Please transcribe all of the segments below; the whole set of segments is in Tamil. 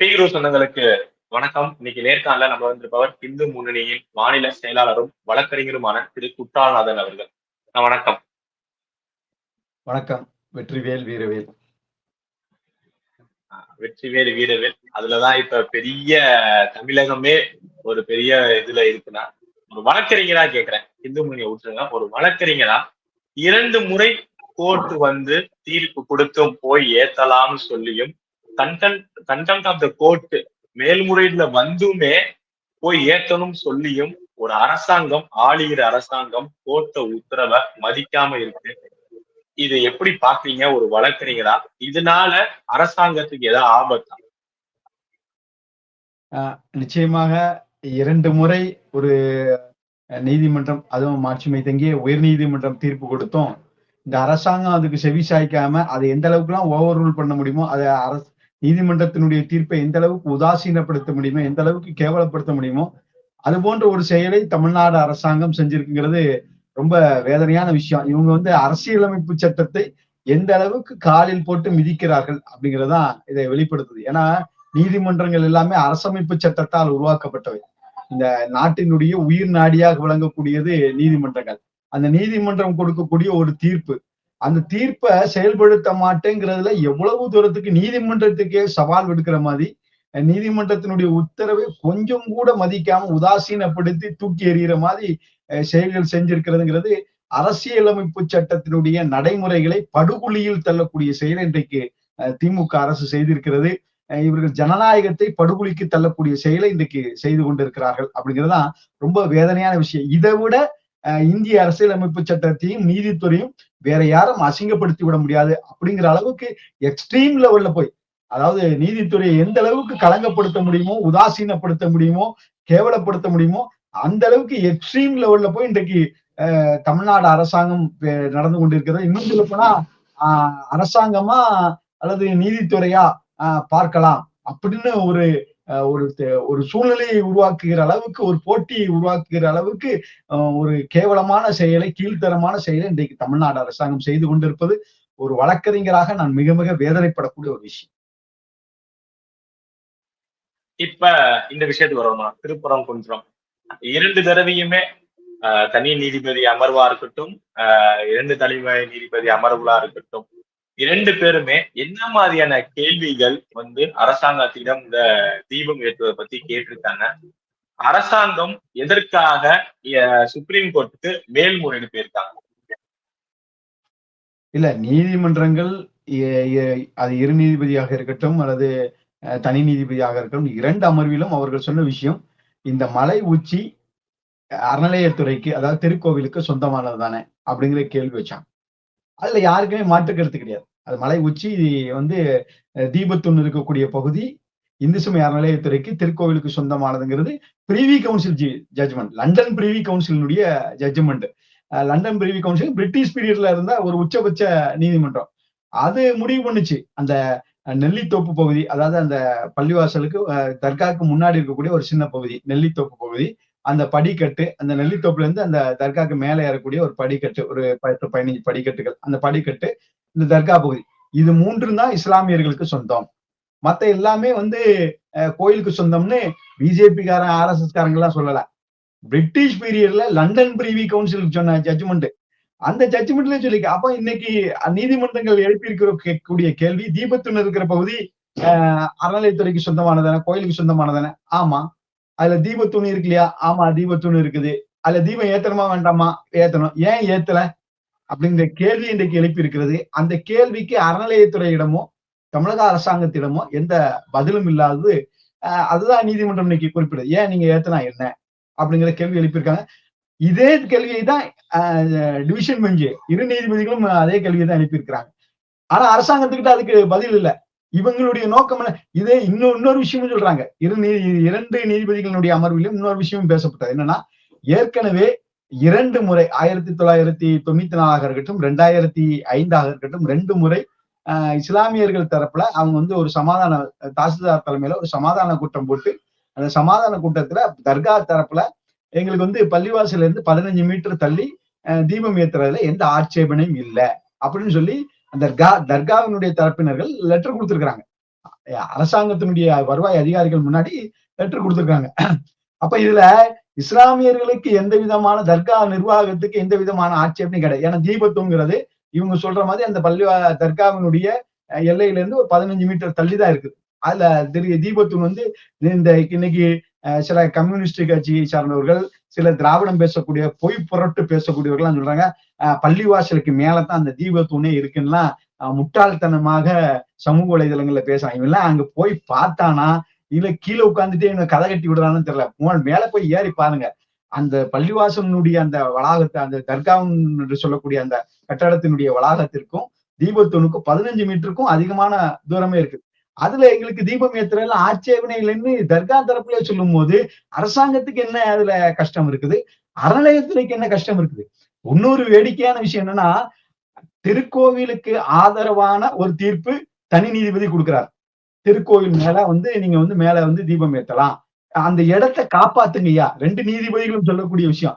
பீக்ரோ சொந்தங்களுக்கு வணக்கம். இன்னைக்கு நேர்காணல நம்ம வந்திருப்பவர் இந்து முன்னணியின் மாநில செயலாளரும் வழக்கறிஞருமான திரு குற்றாலநாதன் அவர்கள். வணக்கம். வணக்கம். வெற்றிவேல் வீரவேல். வெற்றிவேல் வீரவேல். அதுலதான் இப்ப பெரிய தமிழகமே ஒரு பெரிய இதுல இருக்குன்னா ஒரு வழக்கறிஞரா கேக்குறேன். இந்து முன்னணியை விட்டுருங்க ஒரு வழக்கறிஞரா இரண்டு முறை கோர்ட் வந்து தீர்ப்பு கொடுத்தும் போய் ஏத்தலாம்னு சொல்லியும் contempt contempt of the court மேல்முறையீடுல வந்துமே போய் ஏத்தணும் சொல்லியும் ஒரு அரசாங்கம் ஆளுகிற அரசாங்கம் கோர்ட்ட உத்தரவை மதிக்காம இருக்கு. இதை எப்படி பாக்குறீங்க ஒரு வழக்கறிஞரா? இதனால அரசாங்கத்துக்கு ஏதாவது ஆபத்தா? நிச்சயமாக இரண்டு முறை ஒரு நீதிமன்றம் அதுவும் மாட்சிமை தங்கிய உயர் நீதிமன்றம் தீர்ப்பு கொடுத்தோம். இந்த அரசாங்கம் அதுக்கு செவி சாய்க்காம அதை எந்த அளவுக்குலாம் ஓவர் ரூல் பண்ண முடியுமோ அதை அரசு நீதிமன்றத்தினுடைய தீர்ப்பை எந்த அளவுக்கு உதாசீனப்படுத்த முடியுமோ எந்த அளவுக்கு கேவலப்படுத்த முடியுமோ அது போன்ற ஒரு செயலை தமிழ்நாடு அரசாங்கம் செஞ்சிருக்குங்கிறது ரொம்ப வேதனையான விஷயம். இவங்க வந்து அரசியலமைப்பு சட்டத்தை எந்த அளவுக்கு காலில் போட்டு மிதிக்கிறார்கள் அப்படிங்கறதுதான் இதை வெளிப்படுத்துது. ஏன்னா நீதிமன்றங்கள் எல்லாமே அரசமைப்பு சட்டத்தால் உருவாக்கப்பட்டவை. இந்த நாட்டினுடைய உயிர் நாடியாக விளங்கக்கூடியது நீதிமன்றங்கள். அந்த நீதிமன்றம் கொடுக்கக்கூடிய ஒரு தீர்ப்பு அந்த தீர்ப்பை செயல்படுத்த மாட்டேங்கிறதுல எவ்வளவு தூரத்துக்கு நீதிமன்றத்துக்கே சவால் விடுக்கிற மாதிரி நீதிமன்றத்தினுடைய உத்தரவை கொஞ்சம் கூட மதிக்காம உதாசீனப்படுத்தி தூக்கி எறிகிற மாதிரி செயல்கள் செஞ்சிருக்கிறதுங்கிறது அரசியலமைப்பு சட்டத்தினுடைய நடைமுறைகளை படுகொலியில் தள்ளக்கூடிய செயல் இன்றைக்கு அஹ், திமுக அரசு செய்திருக்கிறது. இவர்கள் ஜனநாயகத்தை படுகொலிக்கு தள்ளக்கூடிய செயலை இன்றைக்கு செய்து கொண்டிருக்கிறார்கள் அப்படிங்கிறதுதான் ரொம்ப வேதனையான விஷயம். இதை விட இந்திய அரசியலமைப்பு சட்டத்தையும் நீதித்துறையும் வேற யாரும் அசிங்கப்படுத்தி விட முடியாது. அப்படிங்கிற அளவுக்கு எக்ஸ்ட்ரீம் லெவல்ல போய் அதாவது நீதித்துறையை எந்த அளவுக்கு களங்கப்படுத்த முடியுமோ உதாசீனப்படுத்த முடியுமோ கேவலப்படுத்த முடியுமோ அந்த அளவுக்கு எக்ஸ்ட்ரீம் லெவல்ல போய் இன்றைக்கு தமிழ்நாடு அரசாங்கம் நடந்து கொண்டிருக்கிறது இன்னும் சொல்ல போனா அரசாங்கமா அல்லது நீதித்துறையா ஆஹ் பார்க்கலாம். அப்படின்னு ஒரு ஒரு ஒரு சூழ்நிலையை உருவாக்குகிற அளவுக்கு ஒரு போட்டியை உருவாக்குகிற அளவுக்கு ஒரு கேவலமான செயலை கீழ்த்தரமான செயலை இன்றைக்கு தமிழ்நாடு அரசாங்கம் செய்து கொண்டிருப்பது ஒரு வழக்கறிஞராக நான் மிக மிக வேதனைப்படக்கூடிய ஒரு விஷயம். இப்ப இந்த விஷயத்துக்கு வரணும் திருப்புறம் குன்றம் இரண்டு தடவையுமே ஆஹ், தனி நீதிபதி அமர்வா இருக்கட்டும் இரண்டு தலைமை நீதிபதி அமர்வுகளா இருக்கட்டும் இரண்டு பேருமே என்ன மாதிரியான கேள்விகள் வந்து அரசாங்கத்திடம் இந்த தீபம் ஏற்றுவதை பத்தி கேட்டிருக்காங்க. அரசாங்கம் எதற்காக அஹ், சுப்ரீம் கோர்ட்டுக்கு மேல்முறையீடு போயிருக்காங்க? இல்ல நீதிமன்றங்கள் அது இரு நீதிபதியாக இருக்கட்டும் அல்லது அஹ், தனி நீதிபதியாக இருக்கட்டும் இரண்டு அமர்விலும் அவர்கள் சொன்ன விஷயம் இந்த மலை உச்சி அறநிலையத்துறைக்கு அதாவது திருக்கோவிலுக்கு சொந்தமானது தானே அப்படிங்கிற கேள்வி வச்சாங்க. அதுல யாருக்குமே மாற்று கருத்து கிடையாது. அது மலை உச்சி வந்து தீபத்துன்னு இருக்கக்கூடிய பகுதி இந்து சமய அறநிலையத்துறைக்கு திருக்கோவிலுக்கு சொந்தமானதுங்கிறது பிரிவி கவுன்சில் ஜி judgement London privy கவுன்சிலினுடைய judgement London privy council British பீரியட்ல இருந்த ஒரு உச்சபட்ச நீதிமன்றம். அது முடிவு பண்ணுச்சு. அந்த நெல்லித்தோப்பு பகுதி அதாவது அந்த பள்ளிவாசலுக்கு அஹ், தர்காவுக்கு முன்னாடி இருக்கக்கூடிய ஒரு சின்ன பகுதி நெல்லித்தோப்பு பகுதி. அந்த படிக்கட்டு அந்த நெல்லித்தோப்புல இருந்து அந்த தர்காக்கு மேலே ஏறக்கூடிய ஒரு படிக்கட்டு ஒரு பத்து பதினஞ்சு படிக்கட்டுகள். அந்த படிக்கட்டு இந்த தர்கா பகுதி இது மூன்று தான் இஸ்லாமியர்களுக்கு சொந்தம். மத்த எல்லாமே வந்து அஹ், கோயிலுக்கு சொந்தம்னு பிஜேபிக்காரன் ஆர்எஸ்எஸ் காரங்கெல்லாம் சொல்லல. பிரிட்டிஷ் பீரியட்ல லண்டன் பிரிவி கவுன்சிலுக்கு சொன்ன ஜட்ஜ்மெண்ட் அந்த ஜட்ஜ்மெண்ட்ல சொல்லிக்க அப்ப இன்னைக்கு நீதிமன்றங்கள் எழுப்பியிருக்கிற கேட்கக்கூடிய கேள்வி தீபத்துன்னு இருக்கிற பகுதி ஆஹ் அறநிலையத்துறைக்கு சொந்தமானதானே கோயிலுக்கு சொந்தமானதானே? ஆமா. அதுல தீபத்துணி இருக்கு இல்லையா? ஆமா தீபத்துணி இருக்குது. அதுல தீபம் ஏத்தணுமா வேண்டாமா? ஏத்தணும். ஏன் ஏத்தல? அப்படிங்கிற கேள்வி இன்றைக்கு எழுப்பி இருக்கிறது அந்த கேள்விக்கு அறநிலையத்துறையிடமோ தமிழக அரசாங்கத்திடமோ எந்த பதிலும் இல்லாதது ஆஹ் அதுதான் நீதிமன்றம் இன்னைக்கு குறிப்பிடுது. ஏன் நீங்க ஏத்தனா என்ன? அப்படிங்கிற கேள்வி எழுப்பியிருக்காங்க. இதே கேள்வியை தான் டிவிஷன் பெஞ்சு இரு நீதிபதிகளும் அதே கேள்வியை தான் எழுப்பியிருக்கிறாங்க. ஆனா அரசாங்கத்துக்கிட்ட அதுக்கு பதில் இல்லை. இவங்களுடைய நோக்கம் என்ன? இதே இன்னும் இன்னொரு விஷயமும் சொல்றாங்க. இரு நீ இரண்டு நீதிபதிகளுடைய அமர்விலும் இன்னொரு விஷயமும் பேசப்பட்டது. என்னன்னா ஏற்கனவே இரண்டு முறை ஆயிரத்தி தொள்ளாயிரத்தி தொண்ணூத்தி நாலாக இருக்கட்டும் ரெண்டாயிரத்தி ஐந்தாக இருக்கட்டும் ரெண்டு முறை இஸ்லாமியர்கள் தரப்புல அவங்க வந்து ஒரு சமாதான தாசில்தார் தலைமையில ஒரு சமாதான கூட்டம் போட்டு அந்த சமாதான கூட்டத்துல தர்கா தரப்புல எங்களுக்கு வந்து பள்ளிவாசல இருந்து பதினஞ்சு மீட்டர் தள்ளி அஹ், தீபம் ஏத்துறதுல எந்த ஆட்சேபனையும் இல்லை. அப்படின்னு சொல்லி அந்த தர்கா தர்காவினுடைய தரப்பினர்கள் லெட்டர் கொடுத்துருக்காங்க அரசாங்கத்தினுடைய வருவாய் அதிகாரிகள் முன்னாடி லெட்டர் கொடுத்துருக்காங்க அப்ப இதுல இஸ்லாமியர்களுக்கு எந்த விதமான தர்கா நிர்வாகத்துக்கு எந்த விதமான ஆட்சேபனையும் கிடையாது. ஏன்னா தீபத்துங்கிறது இவங்க சொல்ற மாதிரி அந்த பள்ளி தர்காவினுடைய அஹ், எல்லையில இருந்து ஒரு பதினஞ்சு மீட்டர் தள்ளி தான் இருக்குது. அதுல திரு தீபத்துன் வந்து இந்த இன்னைக்கு சில கம்யூனிஸ்ட் கட்சியை சார்ந்தவர்கள் சில திராவிடம் பேசக்கூடிய பொய் புரட்டு பேசக்கூடியவர்கள் சொல்றாங்க பள்ளிவாசலுக்கு மேலதான் அந்த தீபத்தூணே இருக்குன்னா முட்டாள்தனமாக சமூக வலைதளங்கள்ல பேசுறாங்க. இவெல்லாம் அங்க போய் பார்த்தானா இல்ல கீழே உட்கார்ந்துட்டே இவங்க கதை கட்டி விடுறான்னு தெரியல. உங்க மேல போய் ஏறி பாருங்க. அந்த பள்ளிவாசனுடைய அந்த வளாகத்தை அந்த தர்காவும் என்று சொல்லக்கூடிய அந்த கட்டடத்தினுடைய வளாகத்திற்கும் தீபத்தூணுக்கும் பதினஞ்சு மீட்டருக்கும் அதிகமான தூரமே இருக்கு அதுல எங்களுக்கு தீபம் ஏத்துறதுல ஆட்சேபனை இல்லைன்னு தர்கா தரப்புல சொல்லும் போது அரசாங்கத்துக்கு என்ன அதுல கஷ்டம் இருக்குது? அறநிலையத்துறைக்கு என்ன கஷ்டம் இருக்குது? இன்னொரு வேடிக்கையான விஷயம் என்னன்னா திருக்கோவிலுக்கு ஆதரவான ஒரு தீர்ப்பு தனி நீதிபதி கொடுக்கிறார். திருக்கோவில் மேல வந்து நீங்க வந்து மேல வந்து தீபம் ஏத்தலாம். அந்த இடத்தை காப்பாத்துங்கய்யா. ரெண்டு நீதிபதிகளும் சொல்லக்கூடிய விஷயம்.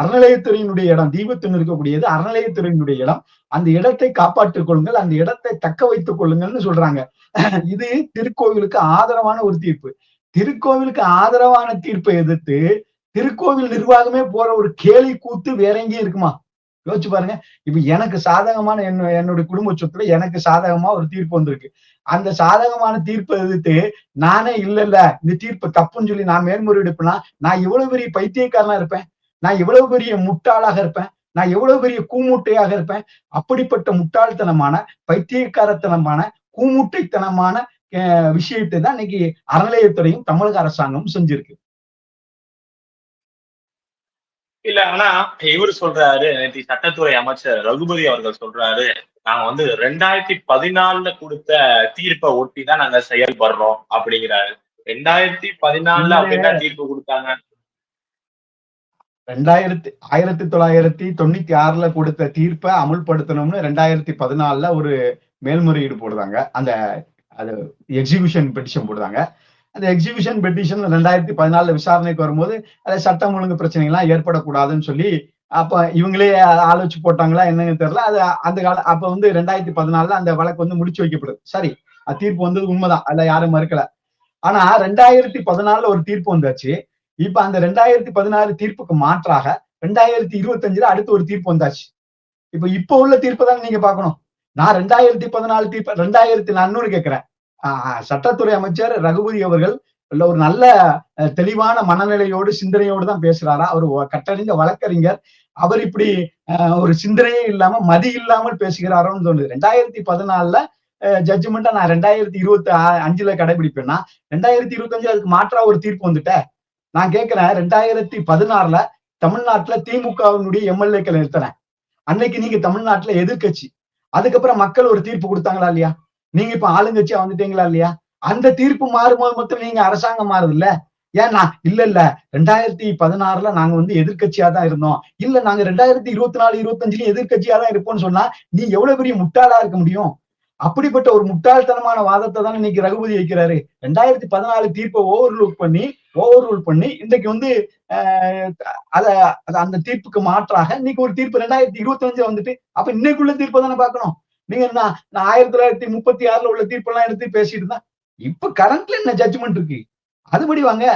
அறநிலையத்துறையினுடைய இடம் தீபத்துன்னு இருக்கக்கூடியது அறநிலையத்துறையினுடைய இடம். அந்த இடத்தை காப்பாற்றிக் கொள்ளுங்கள் அந்த இடத்தை தக்க வைத்துக் கொள்ளுங்கள்னு சொல்றாங்க. இது திருக்கோவிலுக்கு ஆதரவான ஒரு தீர்ப்பு. திருக்கோவிலுக்கு ஆதரவான தீர்ப்பை எதிர்த்து திருக்கோவில் நிர்வாகமே போற ஒரு கேலி கூத்து வேற எங்கேயும் இருக்குமா? யோசிச்சு பாருங்க. இப்ப எனக்கு சாதகமான என்ன என்னுடைய குடும்ப சொத்துல எனக்கு சாதகமா ஒரு தீர்ப்பு வந்திருக்கு. அந்த சாதகமான தீர்ப்பை எதிர்த்து நானே இல்ல இல்ல இந்த தீர்ப்பு தப்புன்னு சொல்லி நான் மேல்முறையெடுப்பேன்னா நான் இவ்வளவு பெரிய பைத்தியக்காரனா இருப்பேன். நான் இவ்வளவு பெரிய முட்டாளாக இருப்பேன். நான் எவ்வளவு பெரிய கூமுட்டையாக இருப்பேன். அப்படிப்பட்ட முட்டாள்தனமான பைத்தியக்காரத்தனமான கூமுட்டைத்தனமான அஹ், விஷயத்தை தான் இன்னைக்கு அறநிலையத்துறையும் தமிழக அரசாங்கமும் செஞ்சிருக்கு. இல்ல ஆனா இவர் சொல்றாரு நேற்று சட்டத்துறை அமைச்சர் ரகுபதி அவர்கள் சொல்றாரு நாங்க வந்து ரெண்டாயிரத்தி பதினாலுல கொடுத்த தீர்ப்பை ஒட்டி தான் நாங்க செயல்படுறோம் அப்படிங்கிறாரு. ரெண்டாயிரத்தி பதினாலுல அப்படி என்ன தீர்ப்பு கொடுத்தாங்க? ரெண்டாயிரத்தி ஆயிரத்தி தொள்ளாயிரத்தி தொண்ணூத்தி ஆறுல கொடுத்த தீர்ப்பை அமுல்படுத்தணும்னு ரெண்டாயிரத்தி பதினாலுல ஒரு மேல்முறையீடு போடுறாங்க. அந்த அது எக்ஸிகியூஷன் பெட்டிஷன் போடுறாங்க. அந்த எக்ஸிபிஷன் பெட்டிஷன் ரெண்டாயிரத்தி பதினாலுல விசாரணைக்கு வரும்போது அது சட்டம் ஒழுங்கு பிரச்சனைகள்லாம் ஏற்படக்கூடாதுன்னு சொல்லி அப்ப இவங்களே ஆலோசிச்சு போட்டாங்களா என்னன்னு தெரியல. அது அந்த கால அப்ப வந்து ரெண்டாயிரத்தி பதினாலுல அந்த வழக்கு வந்து முடிச்சு வைக்கப்படுது. சரி அது தீர்ப்பு வந்தது உண்மைதான். அதுல யாரும் மறுக்கல. ஆனா ரெண்டாயிரத்தி பதினாலுல ஒரு தீர்ப்பு வந்தாச்சு. இப்ப அந்த ரெண்டாயிரத்தி பதினாறு தீர்ப்புக்கு மாற்றாக ரெண்டாயிரத்தி இருபத்தஞ்சுல அடுத்து ஒரு தீர்ப்பு வந்தாச்சு. இப்ப இப்ப உள்ள தீர்ப்பு தான் நீங்க பாக்கணும் நான் ரெண்டாயிரத்தி பதினாலு தீர்ப்பு ரெண்டாயிரத்தி நானூறு கேட்கிறேன். சட்டத்துறை அமைச்சர் ரகுபதி அவர்கள் இல்ல ஒரு நல்ல தெளிவான மனநிலையோடு சிந்தனையோடு தான் பேசுறாரா? அவர் ஒ- வழக்கறிஞர். அவர் இப்படி ஒரு சிந்தனையே இல்லாம மதி இல்லாமல் பேசுகிறாரோன்னு தோணுது. ரெண்டாயிரத்தி பதினாலுல ஜட்ஜ்மெண்ட்டா நான் ரெண்டாயிரத்தி இருபத்தி அஞ்சுல கடைபிடிப்பேன்னா ரெண்டாயிரத்தி இருபத்தஞ்சு அதுக்கு மாற்றா ஒரு தீர்ப்பு வந்துட்ட? நான் கேட்கிறேன் ரெண்டாயிரத்தி பதினாறுல தமிழ்நாட்டுல திமுகவினுடைய எம்எல்ஏக்கள் நிறுத்தினேன் அன்னைக்கு நீங்க தமிழ்நாட்டுல எதிர்க்கட்சி. அதுக்கப்புறம் மக்கள் ஒரு தீர்ப்பு கொடுத்தாங்களா இல்லையா? நீங்க இப்ப ஆளுங்கட்சியா வந்துட்டீங்களா இல்லையா? அந்த தீர்ப்பு மாறும்போது மட்டும் நீங்க அரசாங்கம் மாறுது இல்ல ஏன்னா இல்ல இல்ல. ரெண்டாயிரத்தி பதினாறுல நாங்க வந்து எதிர்கட்சியா தான் இருந்தோம். இல்ல நாங்க ரெண்டாயிரத்தி இருபத்தி நாலு இருபத்தஞ்சுலயும் எதிர்கட்சியா தான் இருப்போம்னு சொன்னா நீ எவ்வளவு பெரிய முட்டாளா இருக்க முடியும்? அப்படிப்பட்ட ஒரு முட்டாள்தனமான வாதத்தை தான் இன்னைக்கு ரகுபதி வைக்கிறாரு. ரெண்டாயிரத்தி பதினாலு தீர்ப்பை ஓவர் லூக் பண்ணி ஓவர் ரூல் பண்ணி இன்னைக்கு வந்து ஆஹ் அத அத- அந்த தீர்ப்புக்கு மாற்றாக இன்னைக்கு ஒரு தீர்ப்பு ரெண்டாயிரத்தி இருபத்தி அஞ்சுல வந்துட்டு அப்ப இன்னைக்குள்ள தீர்ப்பை தானே பாக்கணும் நீங்க என்ன நான் ஆயிரத்தி தொள்ளாயிரத்தி முப்பத்தி ஆறுல உள்ள தீர்ப்பெல்லாம் எடுத்து பேசிட்டு இருந்தேன் இப்ப கரண்ட்ல என்ன ஜட்ஜ்மெண்ட் இருக்கு? அதுபடி வாங்க.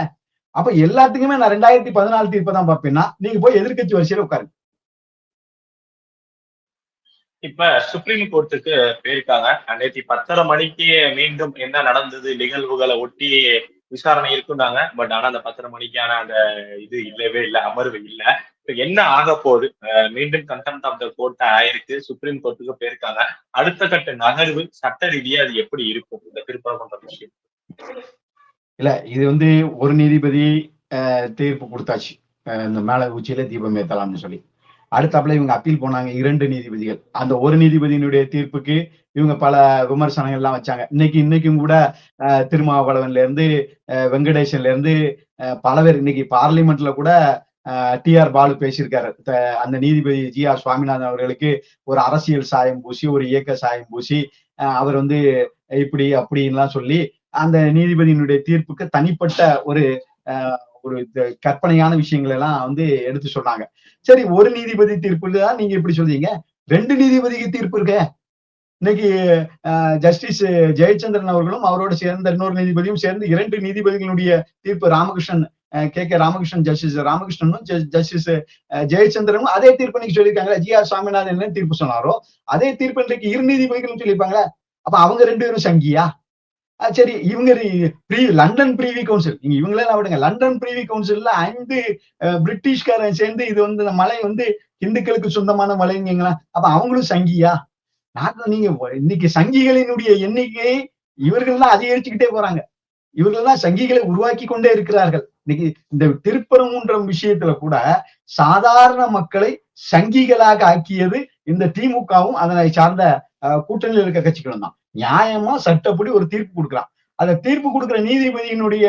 அப்ப எல்லாத்துக்குமே நான் ரெண்டாயிரத்தி பதினாலு தீர்ப்பை தான் பார்ப்பேன்னா நீங்க போய் எதிர்கட்சி வரிசையில உட்காருங்க. இப்ப சுப்ரீம் கோர்ட்டுக்கு போயிருக்காங்க. நேற்று பத்தரை மணிக்கு மீண்டும் என்ன நடந்தது நிகழ்வுகளை ஒட்டி விசாரணை இருக்குன்னாங்க பட் ஆனா அந்த பத்தரை மணிக்கான அந்த இது இல்லவே இல்லை அமர்வு இல்ல. என்ன ஆக போகுது? மீண்டும் கண்டெம்ட் ஆஃப் த கோர்ட் ஆயிருக்கு. சுப்ரீம் கோர்ட்டுக்கு போயிருக்காங்க. அடுத்த கட்ட நகர்வு சட்ட ரீதியா அது எப்படி இருக்கும்? இந்த திருப்பரங்குன்ற விஷயம். இல்ல இது வந்து ஒரு நீதிபதி அஹ், தீர்ப்பு கொடுத்தாச்சு. இந்த மேல உச்சியில தீபம் ஏத்தலாம்னு சொல்லி. அடுத்தாப்புல இவங்க அப்பீல் போனாங்க இரண்டு நீதிபதிகள். அந்த ஒரு நீதிபதியினுடைய தீர்ப்புக்கு இவங்க பல விமர்சனங்கள் எல்லாம் வச்சாங்க. இன்னைக்கு இன்னைக்கும் கூட திருமாவளவன்ல இருந்து அஹ், வெங்கடேசன்ல இருந்து அஹ், பல பேர் இன்னைக்கு பார்லிமெண்ட்ல கூட டி ஆர் பாலு பேசியிருக்காரு. அந்த நீதிபதி ஜி ஆர் சுவாமிநாதன் அவர்களுக்கு ஒரு அரசியல் சாயம் பூசி ஒரு இயக்க சாயம் பூசி அஹ், அவர் வந்து இப்படி அப்படின்லாம் சொல்லி அந்த நீதிபதியினுடைய தீர்ப்புக்கு தனிப்பட்ட ஒரு ஒரு கற்பனையான விஷயங்கள் எல்லாம் வந்து எடுத்து சொன்னாங்க. சரி ஒரு நீதிபதி தீர்ப்பு தான் நீங்க இப்படி சொல்றீங்க. ரெண்டு நீதிபதிக்கு தீர்ப்பு இருக்க. இன்னைக்கு ஜஸ்டிஸ் ஜெயச்சந்திரன் அவர்களும் அவரோட சேர்ந்த இன்னொரு நீதிபதியும் சேர்ந்து இரண்டு நீதிபதிகளுடைய தீர்ப்பு Ramakrishnan K. K. Ramakrishnan justice ராமகிருஷ்ணனும் justice ஜெயச்சந்திரனும் அதே தீர்ப்பு இன்னைக்கு சொல்லியிருக்காங்களா ஜி ஆர் சுவாமிநாதன் தீர்ப்பு சொன்னாரோ அதே தீர்ப்பு இன்றைக்கு இரு நீதிபதிகளும் சொல்லியிருப்பாங்களா அப்ப அவங்க ரெண்டு பேரும் சங்கியா? சரி இவங்க ப்ரீ லண்டன் பிரிவி கவுன்சில். நீங்க இவங்களே விடுங்க. லண்டன் பிரிவி கவுன்சில்ல ஐந்து அஹ், பிரிட்டிஷ்காரன் சேர்ந்து இது வந்து இந்த மலை வந்து இந்துக்களுக்கு சொந்தமான மலைங்களா அப்ப அவங்களும் சங்கியா? நாட்டில் நீங்க இன்னைக்கு சங்கிகளினுடைய எண்ணிக்கையை இவர்கள் தான் அதிகரிச்சுக்கிட்டே போறாங்க. இவர்கள் தான் சங்கிகளை உருவாக்கி கொண்டே இருக்கிறார்கள். இன்னைக்கு இந்த திருப்பரங்குன்றம் விஷயத்துல கூட சாதாரண மக்களை சங்கிகளாக ஆக்கியது இந்த திமுகவும் அதனை சார்ந்த கூட்டணியில் இருக்க கட்சிகளும் தான். நியாயமா சட்டப்படி ஒரு தீர்ப்பு கொடுக்கலாம். அந்த தீர்ப்பு கொடுக்கிற நீதிபதியினுடைய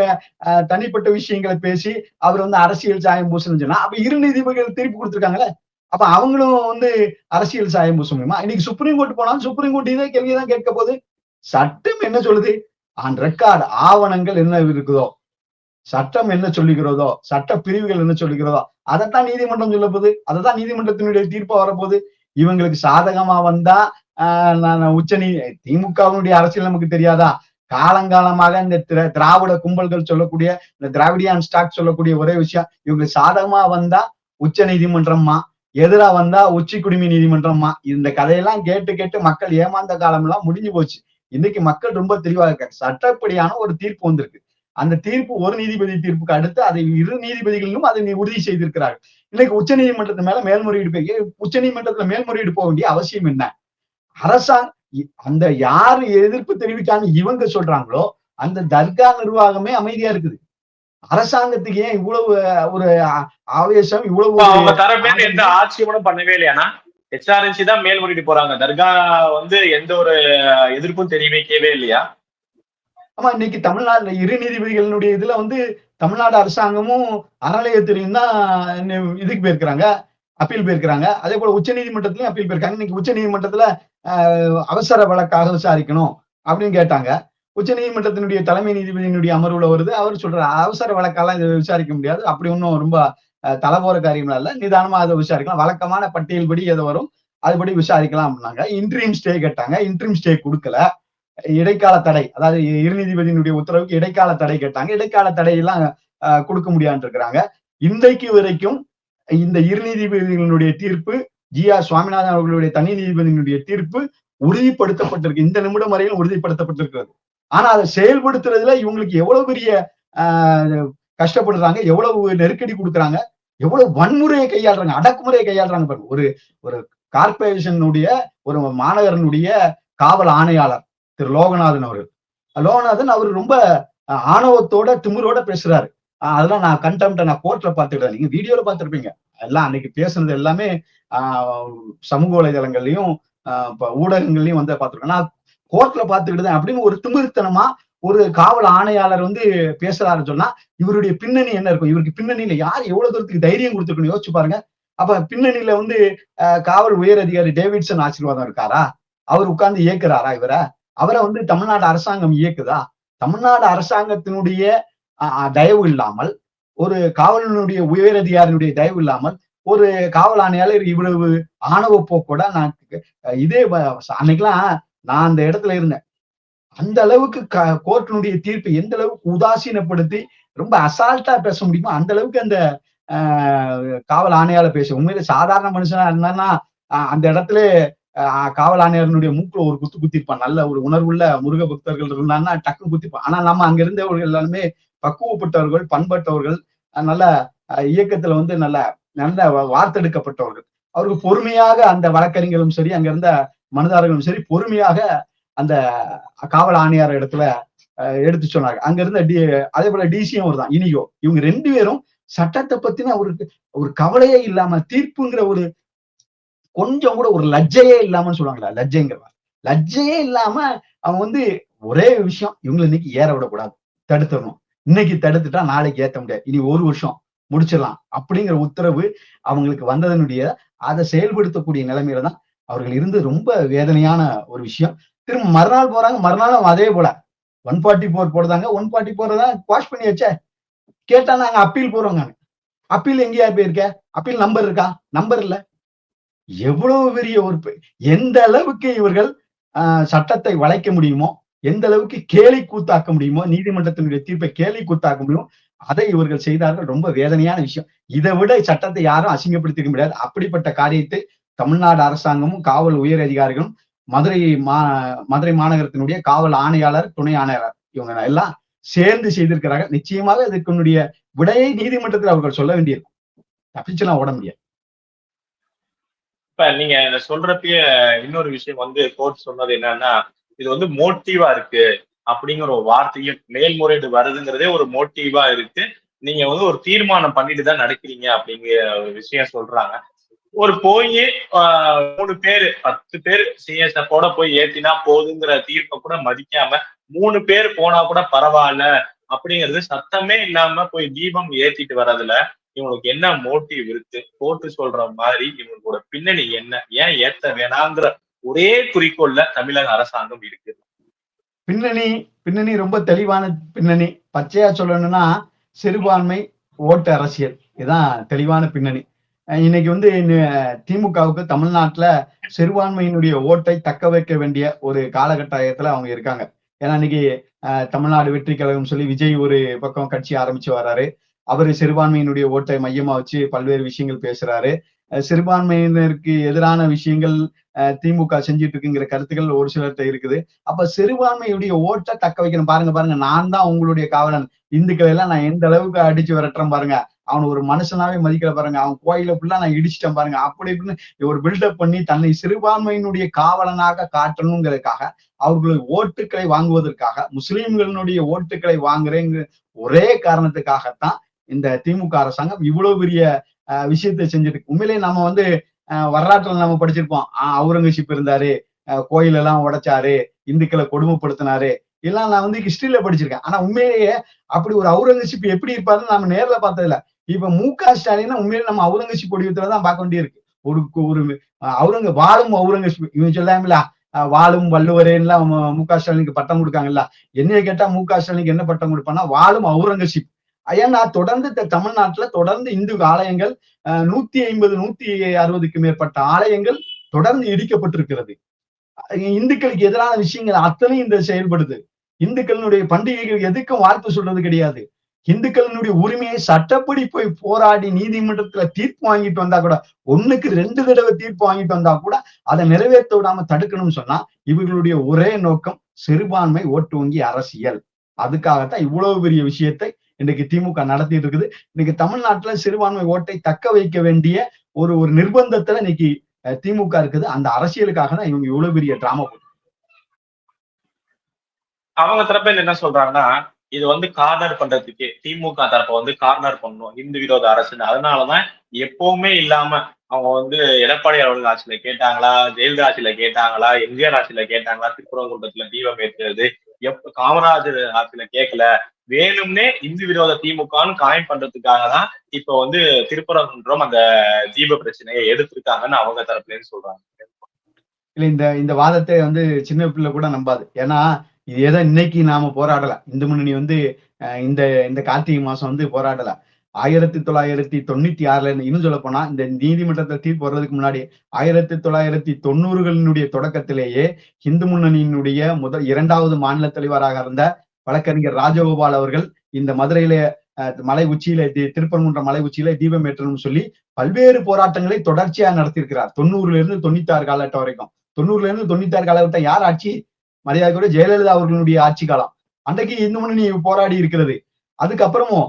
அஹ், தனிப்பட்ட விஷயங்களை பேசி அவர் வந்து அரசியல் சாயம் பூசணும்னு சொன்னா அப்ப இரு நீதிபதிகள் தீர்ப்பு கொடுத்துருக்காங்களே அப்ப அவங்களும் வந்து அரசியல் சாயம் பூச முடியுமா? இன்னைக்கு சுப்ரீம் கோர்ட் போனாலும் சுப்ரீம் கோர்ட் இதே கேள்விதான் கேட்க போகுது சட்டம் என்ன சொல்லுது? ஆன் ரெக்கார்டு ஆவணங்கள் என்ன இருக்குதோ சட்டம் என்ன சொல்லுகிறதோ சட்ட பிரிவுகள் என்ன சொல்லுகிறதோ அதைத்தான் நீதிமன்றம் சொல்ல போகுது. அதைத்தான் நீதிமன்றத்தினுடைய தீர்ப்பா வரப்போகுது. இவங்களுக்கு சாதகமா வந்தா ஆஹ் நான் உச்ச நீ திமுகவினுடைய அரசியல் நமக்கு தெரியாதா? காலங்காலமாக இந்த திராவிட கும்பல்கள் சொல்லக்கூடிய இந்த திராவிடியான் ஸ்டாக் சொல்லக்கூடிய ஒரே விஷயம் இவங்களுக்கு சாதகமா வந்தா உச்ச நீதிமன்றம்மா எதிரா வந்தா உச்சி குடிமை நீதிமன்றம்மா. இந்த கதையெல்லாம் கேட்டு கேட்டு மக்கள் ஏமாந்த காலம் எல்லாம் முடிஞ்சு போச்சு. இன்னைக்கு மக்கள் ரொம்ப தெளிவா இருக்காங்க. சட்டப்படியான ஒரு தீர்ப்பு வந்திருக்கு. அந்த தீர்ப்பு ஒரு நீதிபதி தீர்ப்புக்கு அடுத்து அதை இரு நீதிபதிகளிலும் அதை உறுதி செய்திருக்கிறார்கள். இன்னைக்கு உச்ச நீதிமன்றத்து மேல மேல்முறையீடு போய் உச்ச நீதிமன்றத்துல மேல்முறையீடு போக வேண்டிய அவசியம் என்ன? அரசாங்க அந்த யாரு எதிர்ப்பு தெரிவிக்கான்னு இவங்க சொல்றாங்களோ அந்த தர்கா நிர்வாகமே அமைதியா இருக்குது. அரசாங்கத்துக்கு ஏன் இவ்வளவு ஒரு ஆவேசம் இவ்வளவு அவங்க தரப்பேர் எந்த பண்ணவே இல்லையானா ஹெச்ஆர்என்சி தான் மேல்முறையீடு போறாங்க. தர்கா வந்து எந்த ஒரு எதிர்ப்பும் தெரிவிக்கவே இல்லையா? ஆமா இன்னைக்கு தமிழ்நாடுல இரு நீதிபதிகளினுடைய இதுல வந்து தமிழ்நாடு அரசாங்கமும் அறநிலையத்துறையும் தான் இதுக்கு போயிருக்கிறாங்க அப்பீல் போயிருக்கிறாங்க. அதே போல உச்ச நீதிமன்றத்திலையும் அப்பீல் போயிருக்காங்க. இன்னைக்கு உச்ச நீதிமன்றத்துல ஆஹ், அவசர வழக்காக விசாரிக்கணும் அப்படின்னு கேட்டாங்க. உச்ச நீதிமன்றத்தினுடைய தலைமை நீதிபதியினுடைய அமர்வுல வருது. அவர் சொல்ற அவசர வழக்கெல்லாம் இதை விசாரிக்க முடியாது. அப்படி ஒன்றும் ரொம்ப தலை போற காரியம்லாம் இல்ல நிதானமா அதை விசாரிக்கலாம். வழக்கமான பட்டியல் படி எது வரும் அதுபடி விசாரிக்கலாம் அப்படின்னாங்க. இன்ட்ரீம் ஸ்டே கேட்டாங்க. இன்ட்ரீம் ஸ்டே கொடுக்கல. இடைக்கால தடை அதாவது இருநீதிபதியினுடைய உத்தரவுக்கு இடைக்கால தடை கேட்டாங்க. இடைக்கால தடையெல்லாம் கொடுக்க முடியான்னு இருக்கிறாங்க. இன்றைக்கு வரைக்கும் இந்த இருநீதிபதிகளுடைய தீர்ப்பு ஜி ஆர் சுவாமிநாதன் அவர்களுடைய தனி நீதிபதியினுடைய தீர்ப்பு உறுதிப்படுத்தப்பட்டிருக்கு. இந்த நிமிடம் வரையிலும் உறுதிப்படுத்தப்பட்டிருக்கிறது. ஆனா அதை செயல்படுத்துறதுல இவங்களுக்கு எவ்வளவு பெரிய ஆஹ், கஷ்டப்படுறாங்க எவ்வளவு நெருக்கடி கொடுக்குறாங்க எவ்வளவு வன்முறையை கையாளுறாங்க அடக்குமுறையை கையாளுறாங்க பாருங்க. ஒரு ஒரு கார்பரேஷனுடைய ஒரு மாநகரனுடைய காவல் ஆணையாளர் திரு லோகநாதன் அவர்கள். லோகநாதன் அவர் ரொம்ப ஆணவத்தோட திமுறோட பேசுறாரு. அதெல்லாம் நான் கண்டம்ட்ட நான் கோர்ட்ல பாத்துக்கிட்டேன் நீங்க வீடியோல பாத்துருப்பீங்க எல்லாம் அன்னைக்கு பேசுனது எல்லாமே ஆஹ், சமூக வலைதளங்கள்லயும் ஆஹ், ஊடகங்கள்லயும் வந்து பார்த்திருக்கேன். நான் கோர்ட்ல பாத்துக்கிட்டு அப்படின்னு ஒரு திமிர்த்தனமா ஒரு காவல் ஆணையாளர் வந்து பேசுறாருன்னு சொன்னா இவருடைய பின்னணி என்ன இருக்கும்? இவருக்கு பின்னணியில யார் எவ்வளவு தூரத்துக்கு தைரியம் கொடுத்துருக்கணும்? யோசிச்சு பாருங்க. அப்ப பின்னணியில வந்து காவல் உயர் அதிகாரி டேவிட்சன் ஆசீர்வாதம் இருக்காரா? அவர் உட்கார்ந்து இயக்குறாரா இவரை? அவரை வந்து தமிழ்நாடு அரசாங்கம் இயக்குதா? தமிழ்நாடு அரசாங்கத்தினுடைய அஹ், அஹ், தயவு இல்லாமல் ஒரு காவலனுடைய உயர் அதிகாரியுடைய தயவு இல்லாமல் ஒரு காவல் ஆணையாளர் இவ்வளவு ஆணவ போக்கோட நான் இதே அன்னைக்கெல்லாம் நான் அந்த இடத்துல இருந்தேன். அந்த அளவுக்கு கோர்ட்டினுடைய தீர்ப்பை எந்த அளவுக்கு உதாசீனப்படுத்தி ரொம்ப அசால்ட்டா பேச முடியுமோ அந்த அளவுக்கு அந்த ஆஹ், காவல் ஆணையால பேச உண்மையில சாதாரண மனுஷனா இருந்தான்னா அந்த இடத்துல ஆஹ், காவல் ஆணையரனுடைய மூக்குல ஒரு குத்து குத்திருப்பான். நல்ல ஒரு உணர்வுள்ள முருக பக்தர்கள் இருந்தான்னா டக்குன்னு குத்திப்பான். ஆனா நம்ம அங்க இருந்தவர்கள் எல்லாருமே பக்குவப்பட்டவர்கள் பண்பட்டவர்கள் நல்ல இயக்கத்துல வந்து நல்ல நல்ல வார்த்தெடுக்கப்பட்டவர்கள். அவருக்கு பொறுமையாக அந்த வழக்கறிஞர்களும் சரி அங்க இருந்த மனதாரர்களும் சரி பொறுமையாக அந்த காவல் ஆணையார் இடத்துல எடுத்து சொன்னாங்க. அங்க இருந்த டி அதே போல டிசியும் ஒரு தான் இனியோ இவங்க ரெண்டு பேரும் சட்டத்தை பத்தின ஒரு ஒரு கவலையே இல்லாம தீர்ப்புங்கிற ஒரு கொஞ்சம் கூட ஒரு லஜ்ஜையே இல்லாமன்னு சொல்லுவாங்களா லஜ்ஜைங்கிறவா லஜ்ஜையே இல்லாம அவன் வந்து ஒரே விஷயம் இவங்களை இன்னைக்கு ஏற விடக்கூடாது. தடுத்துடணும். இன்னைக்கு தடுத்துட்டா நாளைக்கு ஏத்த முடியாது. இனி ஒரு வருஷம் முடிச்சிடலாம். அப்படிங்கிற உத்தரவு அவங்களுக்கு வந்ததனுடைய அதை செயல்படுத்தக்கூடிய நிலைமையில தான் அவர்கள் இருந்து ரொம்ப வேதனையான ஒரு விஷயம். திரும்ப மறுநாள் போறாங்க மறுநாளும் அதே போல. ஒன் ஃபார்ட்டி போர் போடுறாங்க ஒன் ஃபார்ட்டி போர் தான் வாஷ் பண்ணி வச்ச. கேட்டா நாங்க அப்பீல் போறோங்க அப்பீல் எங்கேயா போயிருக்க? அப்பீல் நம்பர் இருக்கா? நம்பர் இல்ல. எவ்வளவு பெரிய ஒரு எந்த அளவுக்கு இவர்கள் ஆஹ் சட்டத்தை வளைக்க முடியுமோ எந்த அளவுக்கு கேலி கூத்தாக்க முடியுமோ நீதிமன்றத்தினுடைய தீர்ப்பை கேலி கூத்தாக்க முடியுமோ அதை இவர்கள் செய்தார்கள். ரொம்ப வேதனையான விஷயம். இதை விட சட்டத்தை யாரும் அசிங்கப்படுத்திக்க முடியாது. அப்படிப்பட்ட காரியத்தை தமிழ்நாடு அரசாங்கமும் காவல் உயர் அதிகாரிகளும் மதுரை மா மதுரை மாநகரத்தினுடைய காவல் ஆணையாளர் துணை ஆணையாளர் இவங்க எல்லாம் சேர்ந்து செய்திருக்கிறாங்க. நிச்சயமாக இதற்குடைய விடையை நீதிமன்றத்தில் அவர்கள் சொல்ல வேண்டியிருக்கும். தப்பிச்செல்லாம் ஓட முடியாது. இப்ப நீங்க இத சொல்றப்பயே இன்னொரு விஷயம் வந்து கோர்ட் சொன்னது என்னன்னா இது வந்து மோட்டிவா இருக்கு அப்படிங்கிற ஒரு வார்த்தையும் மேல்முறையீடு வருதுங்கிறதே ஒரு மோட்டிவா இருக்கு. நீங்க வந்து ஒரு தீர்மானம் பண்ணிட்டு தான் நடக்கிறீங்க அப்படிங்கிற ஒரு விஷயம் சொல்றாங்க. ஒரு போய் மூணு பேர் பத்து பேர் சிஎஸ்எஃபோட போய் ஏத்தினா போதுங்கிற தீர்ப்பை கூட மதிக்காம மூணு பேர் போனா கூட பரவாயில்ல அப்படிங்கிறது சத்தமே இல்லாம போய் தீபம் ஏத்திட்டு வர்றதுல இவங்களுக்கு என்ன மோட்டிவ் இருக்கு? போட்டு சொல்ற மாதிரி இவங்களோட பின்னணி என்ன? ஏன் ஏத்த வேணாங்கிற ஒரே குறிக்கோள்ல தமிழக அரசாங்கம் இருக்கு. பின்னணி பின்னணி ரொம்ப தெளிவான பின்னணி. பச்சையா சொல்லணும்னா சிறுபான்மை ஓட்டு அரசியல். இதுதான் தெளிவான பின்னணி. இன்னைக்கு வந்து திமுகவுக்கு தமிழ்நாட்டுல சிறுபான்மையினுடைய ஓட்டை தக்க வைக்க வேண்டிய ஒரு காலகட்டாயத்துல அவங்க இருக்காங்க. ஏன்னா இன்னைக்கு தமிழ்நாடு வெற்றி கழகம் சொல்லி விஜய் ஒரு பக்கம் கட்சி ஆரம்பிச்சு வர்றாரு. அவரு சிறுபான்மையினுடைய ஓட்டை மையமா வச்சு பல்வேறு விஷயங்கள் பேசுறாரு. சிறுபான்மையினருக்கு எதிரான விஷயங்கள் அஹ், திமுக செஞ்சுட்டு இருக்குங்கிற கருத்துக்கள் ஒரு சிலர்கிட்ட இருக்குது. அப்ப சிறுபான்மையுடைய ஓட்டை தக்க வைக்கணும். பாருங்க பாருங்க நான் தான் உங்களுடைய காவலன். இந்துக்களை எல்லாம் நான் எந்த அளவுக்கு அடிச்சு விரட்டுறேன் பாருங்க. அவனை ஒரு மனுஷனாவே மதிக்கல பாருங்க. அவன் கோயில ஃபுல்லா நான் இடிச்சிட்டேன் பாருங்க. அப்படி இப்படின்னு ஒரு பில்டப் பண்ணி தன்னை சிறுபான்மையினுடைய காவலனாக காட்டணுங்கிறதுக்காக அவர்களுடைய ஓட்டுக்களை வாங்குவதற்காக முஸ்லீம்களினுடைய ஓட்டுக்களை வாங்குறேங்கிற ஒரே காரணத்துக்காகத்தான் இந்த திமுக அரசாங்கம் இவ்வளவு பெரிய அஹ், விஷயத்தை செஞ்சிருக்கு. உண்மையிலேயே நம்ம வந்து அஹ், வரலாற்றுல நம்ம படிச்சிருப்போம். ஆஹ், அவுரங்கசீப் இருந்தாரு அஹ், கோயில் எல்லாம் உடைச்சாரு இந்துக்களை கொடுமைப்படுத்தினாரு. எல்லாம் நான் வந்து ஹிஸ்டரியில படிச்சிருக்கேன். ஆனா உண்மையிலேயே அப்படி ஒரு அவுரங்கசீப் எப்படி இருப்பாருன்னு நம்ம நேர்ல பார்த்ததில்ல. இப்ப மு க ஸ்டாலின் உண்மையில நம்ம அவுரங்கசி வடிவத்துல தான் பார்க்க வேண்டியிருக்கு. ஒரு ஒரு அவுரங்க வாழும் அவுரங்கசீப் இவன் சொல்லாமல வாழும் வள்ளுவரேன்லாம் மு- மு க ஸ்டாலினுக்கு பட்டம் கொடுக்காங்கல்ல என்னைய கேட்டா மு க ஸ்டாலினுக்கு என்ன பட்டம் கொடுப்பான்னா வாழும் அவுரங்கசீப். ஏன்னா தொடர்ந்து தமிழ்நாட்டுல தொடர்ந்து இந்து ஆலயங்கள் அஹ், நூத்தி ஐம்பது நூத்தி அறுபதுக்கு மேற்பட்ட ஆலயங்கள் தொடர்ந்து இடிக்கப்பட்டிருக்கிறது. இந்துக்களுக்கு எதிரான விஷயங்கள் அத்தனையும் இந்த செயல்படுது. இந்துக்களுடைய பண்டிகைகள் எதுக்கும் வாழ்த்து சொல்றது கிடையாது. இந்துக்களினுடைய உரிமையை சட்டப்படி போய் போராடி நீதிமன்றத்துல தீர்ப்பு வாங்கிட்டு வந்தா கூட ஒண்ணுக்கு ரெண்டு தடவை தீர்ப்பு வாங்கிட்டு வந்தா கூட அதை நிறைவேற்ற விடாம தடுக்கணும்னு சொன்னா இவர்களுடைய ஒரே நோக்கம் சிறுபான்மை ஓட்டு வங்கி அரசியல். அதுக்காகத்தான் இவ்வளவு பெரிய விஷயத்தை இன்னைக்கு திமுக நடத்திட்டு இருக்குது. இன்னைக்கு தமிழ்நாட்டுல சிறுபான்மை ஓட்டை தக்க வைக்க வேண்டிய ஒரு ஒரு நிர்பந்தத்துல இன்னைக்கு திமுக இருக்குது. அந்த அரசியலுக்காக தான் இவங்க இவ்வளவு பெரிய டிராமா அவங்க தரப்புல என்ன சொல்றாங்கன்னா இது வந்து கார்னர் பண்றதுக்கு திமுக தரப்பை வந்து கார்னர் பண்ணணும் இந்து விரோத அரசுன்னு. அதனாலதான் எப்பவுமே இல்லாம அவங்க வந்து எடப்பாடி அவர்கள் ஆட்சியில கேட்டாங்களா ஜெயலலிதா ஆட்சியில கேட்டாங்களா எம்ஜிஆர் ஆட்சியில கேட்டாங்களா திருப்பரங்குன்றத்துல தீபம் ஏற்றுறது எப்ப காமராஜர் ஆட்சியில கேட்கல வேணும்னே இந்து விரோத திமுகன்னு காயம் பண்றதுக்காக தான் இப்ப வந்து திருப்பரங்குன்றம் அந்த தீப பிரச்சனையை எடுத்திருக்காங்கன்னு அவங்க தரப்புலன்னு சொல்றாங்க. இல்ல இந்த இந்த வாதத்தை வந்து சின்ன பிள்ளை கூட நம்பாது. ஏன்னா இதே தான் இன்னைக்கு நாம போராடல. இந்து முன்னணி வந்து இந்த இந்த கார்த்திகை மாசம் வந்து போராடல. ஆயிரத்தி தொள்ளாயிரத்தி தொண்ணூத்தி ஆறுல இருந்து இன்னும் சொல்ல போனா இந்த நீதிமன்றத்தை தீர்ப்பு வர்றதுக்கு முன்னாடி ஆயிரத்தி தொள்ளாயிரத்தி தொண்ணூறுகளினுடைய தொடக்கத்திலேயே இந்து முன்னணியினுடைய முதல் இரண்டாவது மாநில தலைவராக இருந்த வழக்கறிஞர் ராஜகோபால் அவர்கள் இந்த மதுரையில அஹ், மலை உச்சியில திருப்பரங்குன்ற மலை உச்சியில தீபம் ஏற்றணும்னு சொல்லி பல்வேறு போராட்டங்களை தொடர்ச்சியா நடத்தியிருக்கிறார். தொண்ணூறுல இருந்து தொண்ணூத்தி ஆறு காலகட்டம் வரைக்கும். தொண்ணூறுல இருந்து தொண்ணூத்தி ஆறு காலகட்டம் யார் ஆட்சி மரியாதைக்குரிய ஜெயலலிதா அவர்களுடைய ஆட்சி காலம். அன்றைக்கு இந்து முன்னணி போராடி இருக்கிறது. அதுக்கப்புறமும்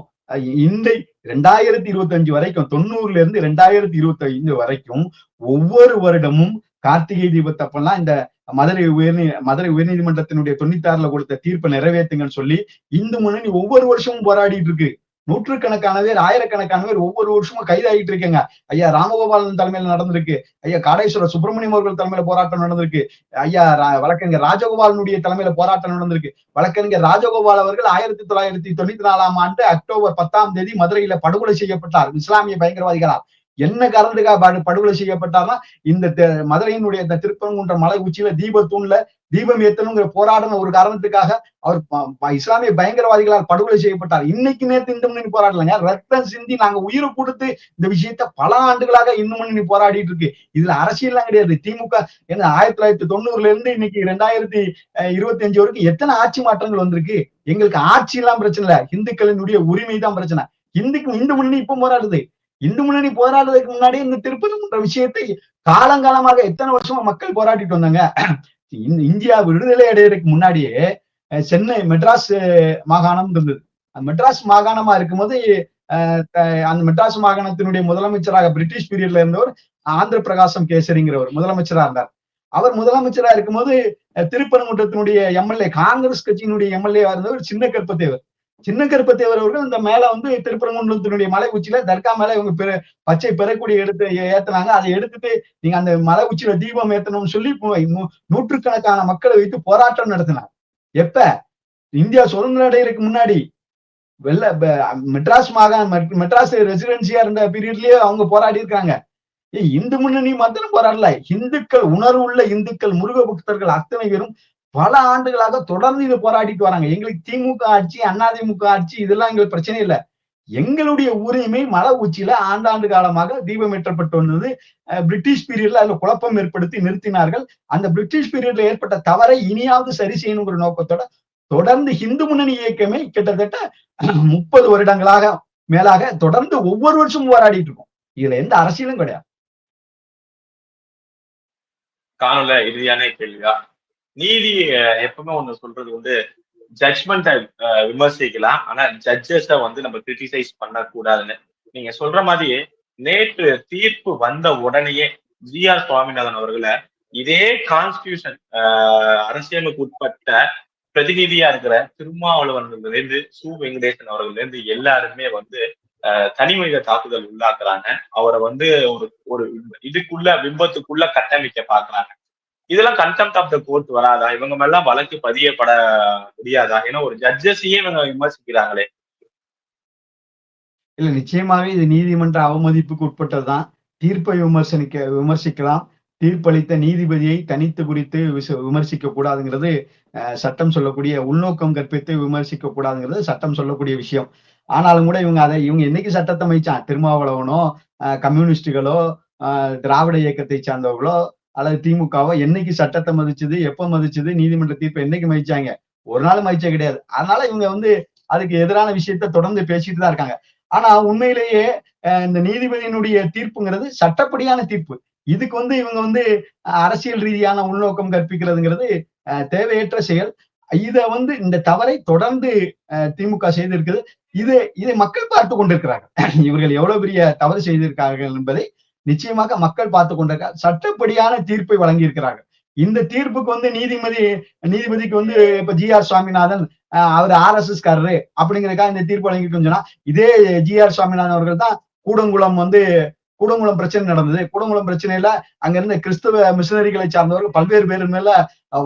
இந்த ரெண்டாயிரத்தி இருபத்தி அஞ்சு வரைக்கும் தொண்ணூறுல இருந்து ரெண்டாயிரத்தி இருபத்தி ஐந்து வரைக்கும் ஒவ்வொரு வருடமும் கார்த்திகை தீபத்தப்பெல்லாம் இந்த மதுரை உயர்நீ மதுரை உயர்நீதிமன்றத்தினுடைய தொண்ணூத்தி ஆறுல கொடுத்த தீர்ப்பை நிறைவேற்றுங்கன்னு சொல்லி இந்து முன்னணி ஒவ்வொரு வருஷமும் போராடிட்டு இருக்கு. நூற்றுக்கணக்கான பேர் ஆயிரக்கணக்கான பேர் ஒவ்வொரு வருஷமும் கைதாகிட்டு இருக்கேங்க. ஐயா ராமகோபாலன் தலைமையில நடந்திருக்கு. ஐயா காடேஸ்வர சுப்பிரமணியம் அவர்கள் தலைமையில போராட்டம் நடந்திருக்கு. ஐயா வழக்கறிஞர் ராஜகோபாலனுடைய தலைமையில போராட்டம் நடந்திருக்கு. வழக்கறிஞர் ராஜகோபால் அவர்கள் ஆயிரத்தி தொள்ளாயிரத்தி தொண்ணூத்தி நாலாம் ஆண்டு அக்டோபர் பத்தாம் தேதி மதுரையில படுகொலை செய்யப்பட்டார். இஸ்லாமிய பயங்கரவாதிகளால். என்ன காரணத்துக்காக பாடு படுகொலை செய்யப்பட்டார்னா இந்த மதுரையினுடைய இந்த திருப்பங்குன்ற மலை உச்சியில தீபத்தூண்ல தீபம் ஏத்தணுங்கிற போராடின ஒரு காரணத்துக்காக அவர் இஸ்லாமிய பயங்கரவாதிகளால் படுகொலை செய்யப்பட்டார். இன்னைக்கு நேத்து இந்து முன்னணி போராடலைங்க. ரத்தம் சிந்தி நாங்க உயிரை கொடுத்து இந்த விஷயத்த பல ஆண்டுகளாக இந்து முன்னணி போராடிட்டு இருக்கு. இதுல அரசியல்லாம் கிடையாது. திமுக என்ன ஆயிரத்தி தொள்ளாயிரத்தி தொண்ணூறுல இருந்து இன்னைக்கு ரெண்டாயிரத்தி இருபத்தி அஞ்சு வரைக்கும் எத்தனை ஆட்சி மாற்றங்கள் வந்திருக்கு? எங்களுக்கு ஆட்சி எல்லாம் பிரச்சனை இல்ல. இந்துக்களினுடைய உரிமை தான் பிரச்சனை. இந்துக்கு இந்து முன்னணி இப்ப போராடுது. இந்து முன்னணி போராடுறதுக்கு முன்னாடி இந்த திருப்பதின்ற விஷயத்தை காலங்காலமாக எத்தனை வருஷமா மக்கள் போராட்டிட்டு வந்தாங்க? இந்த இந்தியா விடுதலை அடையறதுக்கு முன்னாடியே சென்னை மெட்ராஸ் மாகாணம் இருந்தது. அந்த மெட்ராஸ் மாகாணமா இருக்கும்போது த- அந்த மெட்ராஸ் மாகாணத்தினுடைய முதலமைச்சராக பிரிட்டிஷ் பீரியட்ல இருந்தவர் ஆந்திர பிரகாசம் கேசரிங்கிறவர் முதலமைச்சரா இருந்தார். அவர் முதலமைச்சரா இருக்கும்போது திருப்பரங்குன்றத்தினுடைய எம்எல்ஏ காங்கிரஸ் கட்சியினுடைய எம்எல்ஏவா இருந்தவர் சின்ன கற்பத்தேவர் சின்ன கருப்பத்தேவர் அவர்கள் இந்த மேல வந்து திருப்பரங்குன்றத்தினுடைய மலை உச்சியில தர்கா மேல இவங்க பெரு பச்சை பெறக்கூடிய எடுத்து ஏத்தினாங்க ஏத்துனாங்க. அதை எடுத்துட்டு நீங்க அந்த மலை உச்சியில தீபம் ஏத்தணும்னு சொல்லி நூற்றுக்கணக்கான மக்களை வைத்து போராட்டம் நடத்தினார். எப்ப? இந்தியா சுதந்திரம் அடையறதுக்கு முன்னாடி. வெள்ள மெட்ராஸ் மாகாண மெட்- மெட்ராஸ் ரெசிடென்சியா இருந்த பீரியட்லயே அவங்க போராடி இருக்காங்க. இந்து முன்னணி மாத்திரம் போராடல. இந்துக்கள் உணர்வுள்ள இந்துக்கள் முருக பக்தர்கள் அத்தனை பேரும் பல ஆண்டுகளாக தொடர்ந்து இது போராடிட்டு வராங்க. எங்களுக்கு திமுக ஆட்சி அதிமுக ஆட்சி இதெல்லாம் எங்களுக்கு பிரச்சனை இல்ல. எங்களுடைய உரிமை மலை உச்சியில ஆண்டாண்டு காலமாக தீபம் ஏற்றப்பட்டு வந்தது. பிரிட்டிஷ் பீரியட்ல அதுல குழப்பம் ஏற்படுத்தி நிறுத்தினார்கள். அந்த பிரிட்டிஷ் பீரியட்ல ஏற்பட்ட தவறை இனியாவது சரி செய்யணுங்கிற நோக்கத்தோட தொடர்ந்து இந்து முன்னணி இயக்கமே கிட்டத்தட்ட முப்பது வருடங்களாக மேலாக தொடர்ந்து ஒவ்வொரு வருஷமும் போராடிட்டு இருக்கோம். இதுல எந்த அரசியலும் கிடையாது. காணொல இறுதியான கேள்வியா? நீதி எப்பவுமே ஒண்ணு சொல்றது வந்து ஜட்மெண்ட்டை விமர்சிக்கலாம். ஆனா ஜட்ஜஸ வந்து நம்ம கிரிட்டிசைஸ் பண்ணக்கூடாதுன்னு. நீங்க சொல்ற மாதிரி நேற்று தீர்ப்பு வந்த உடனேயே ஜி ஆர் சுவாமிநாதன் அவர்களை இதே கான்ஸ்டியூஷன் அரசியலுக்கு உட்பட்ட பிரதிநிதியா இருக்கிற திருமாவளவன்ல இருந்து சு. வெங்கடேசன் அவர்கள்ல இருந்து எல்லாருமே வந்து அஹ், தனிமனித தாக்குதல் உள்ளாக்குறாங்க அவரை வந்து ஒரு ஒரு இதுக்குள்ள பிம்பத்துக்குள்ள கட்டமைக்க பாக்குறாங்க இதெல்லாம் கண்டெம்ட் ஆஃப் த கோர்ட் வராதா? இவங்க மேலாம் வழக்கு பதியப்பட முடியாதா? ஏன்னா ஒரு ஜட்ஜஸையே இவங்க விமர்சிக்கிறாங்களே. இல்ல நிச்சயமாவே இது நீதிமன்ற அவமதிப்புக்கு உட்பட்டதுதான். தீர்ப்பை விமர்சனிக்க விமர்சிக்கலாம். தீர்ப்பளித்த நீதிபதியை தனித்து குறித்து விச- விமர்சிக்க கூடாதுங்கிறது சட்டம் சொல்லக்கூடிய உள்நோக்கம் கற்பித்து விமர்சிக்க கூடாதுங்கிறது சட்டம் சொல்லக்கூடிய விஷயம். ஆனாலும் கூட இவங்க அதை இவங்க என்னைக்கு சட்டத்தை மைச்சான் திருமாவளவனோ கம்யூனிஸ்டுகளோ திராவிட இயக்கத்தை சார்ந்தவர்களோ அல்லது திமுகவோ என்னைக்கு சட்டத்தை மதிச்சது எப்ப மதிச்சது நீதிமன்ற தீர்ப்பை என்னைக்கு மதிச்சாங்க? ஒரு நாள் மதிச்சா கிடையாது. அதனால இவங்க வந்து அதுக்கு எதிரான விஷயத்த தொடர்ந்து பேசிட்டு தான் இருக்காங்க. ஆனா உண்மையிலேயே இந்த நீதிபதியினுடைய தீர்ப்புங்கிறது சட்டப்படியான தீர்ப்பு. இதுக்கு வந்து இவங்க வந்து அரசியல் ரீதியான உள்நோக்கம் கற்பிக்கிறதுங்கிறது அஹ், தேவையற்ற செயல். இத வந்து இந்த தவறை தொடர்ந்து அஹ், திமுக செய்திருக்குது. இது இதை மக்கள் பார்த்து கொண்டிருக்கிறார்கள். இவர்கள் எவ்வளவு பெரிய தவறு செய்திருக்கார்கள் என்பதை நிச்சயமாக மக்கள் பார்த்து கொண்டிருக்க சட்டப்படியான தீர்ப்பை வழங்கி இருக்கிறார்கள் இந்த தீர்ப்புக்கு வந்து நீதிபதி நீதிபதிக்கு வந்து இப்ப ஜி ஆர் சுவாமிநாதன் அஹ், அவர் ஆர் எஸ் எஸ் காரரு அப்படிங்கிறதுக்காக இந்த தீர்ப்பு வழங்கிட்டு சொன்னா இதே ஜி ஆர் சுவாமிநாதன் அவர்கள் தான் கூடங்குளம் வந்து கூடங்குளம் பிரச்சனை நடந்தது. கூடங்குளம் பிரச்சனையில அங்க இருந்த கிறிஸ்தவ மிஷினரிகளை சார்ந்தவர்கள் பல்வேறு பேர் மேல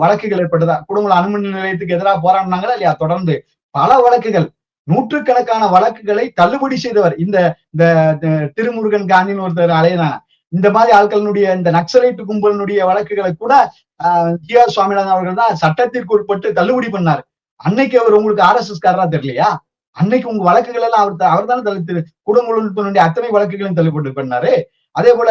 வழக்குகள் ஏற்பட்டதா? கூடங்குளம் அணுமின் நிலையத்துக்கு எதிராக போராடினாங்களா இல்லையா? தொடர்ந்து பல வழக்குகள். நூற்றுக்கணக்கான வழக்குகளை தள்ளுபடி செய்தவர். இந்த இந்த திருமுருகன் காந்தின்னு ஒருத்தர் அலையினாங்க இந்த மாதிரி ஆட்களினுடைய இந்த நக்சலைட்டு கும்பலினுடைய வழக்குகளை கூட ஜி ஆர் சுவாமிநாதன் அவர்கள் தான் சட்டத்திற்கு உட்பட்டு தள்ளுபடி பண்ணாரு. அன்னைக்கு அவர் உங்களுக்கு ஆர் எஸ் எஸ் காரரா தெரியலையா? அன்னைக்கு உங்க வழக்குகள் எல்லாம் அவர் அவர் தானே தள்ளு குடங்குளத்தினுடைய அத்தனை வழக்குகளையும் தள்ளுபடி பண்ணாரு. அதே போல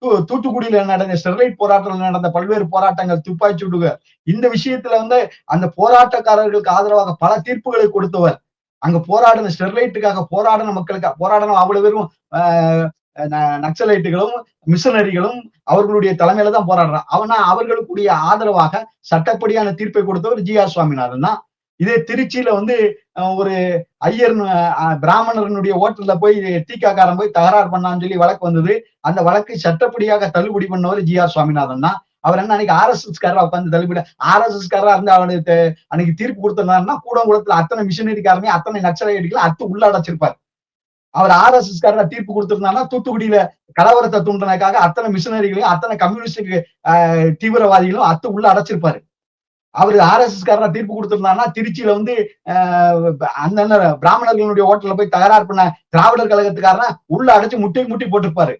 தூ- தூத்துக்குடியில நடந்த ஸ்டெர்லைட் போராட்டத்தில் நடந்த பல்வேறு போராட்டங்கள் துப்பாக்கி சுடுக. இந்த விஷயத்துல வந்து அந்த போராட்டக்காரர்களுக்கு ஆதரவாக பல தீர்ப்புகளை கொடுத்தவர் அங்க போராடின ஸ்டெர்லைட்டுக்காக போராடின மக்களுக்கு போராடின அவ்வளவு பேரும் ஆஹ், ந- நக்சலைட்டுகளும் மிஷனரிகளும் அவர்களுடைய தலைமையில தான் போராடுறான். அவனா அவர்களுக்குரிய ஆதரவாக சட்டப்படியான தீர்ப்பை கொடுத்தவர் ஜி ஆர் சுவாமிநாதன் தான். இதே திருச்சியில வந்து ஒரு ஐயர் அஹ், ஓட்டல்ல போய் தீக்காக்காரன் போய் தகராறு பண்ணான்னு சொல்லி வழக்கு வந்தது. அந்த வழக்கு சட்டப்படியாக தள்ளுபடி பண்ணவர் ஜி ஆர் சுவாமிநாதன் தான். அவர் என்ன அன்னைக்கு ஆர் எஸ் உட்காந்து தள்ளுபடி ஆர் எஸ் இருந்து அவனுக்கு அன்னைக்கு தீர்ப்பு கொடுத்திருந்தாருன்னா கூடங்குளத்துல அத்தனை மிஷினரிக்காரமே அத்தனை நக்சலைட்டுகளை அத்து உள்ள அடைச்சிருப்பார் அவர் ஆர் எஸ் தீர்ப்பு கொடுத்திருந்தாருன்னா தூத்துக்குடியில கலவரத்தை தூண்டினதுக்காக அத்தனை மிஷினரிகளையும் அத்தனை கம்யூனிஸ்டுக்கு தீவிரவாதிகளும் அத்து உள்ள அடைச்சிருப்பாரு. அவர் ஆர்எஸ்எஸ் காரனா தீர்ப்பு கொடுத்திருந்தாருன்னா திருச்சியில வந்து ஆஹ் அந்த பிராமணர்களுடைய ஹோட்டல்ல போய் தகராறு பண்ண திராவிடர் கழகத்துக்காரனா உள்ள அடைச்சு முட்டி முட்டி போட்டிருப்பாரு.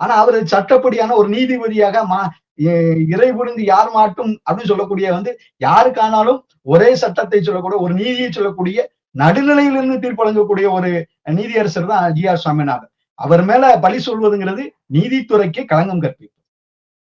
ஆனா அவர் சட்டப்படியான ஒரு நீதிபதியாக மா இறை புரிந்து யார் மாட்டும் அப்படின்னு சொல்லக்கூடிய வந்து யாருக்கானாலும் ஒரே சட்டத்தை சொல்லக்கூடிய ஒரு நீதியை சொல்லக்கூடிய நடுநிலையிலிருந்து தீர்ப்பு வழங்கக்கூடிய ஒரு நீதியரசர் தான் ஜி ஆர் சுவாமிநாதன். அவர் மேல பழி சொல்வதுங்கிறது நீதித்துறைக்கு களங்கம் கற்பிக்கும்.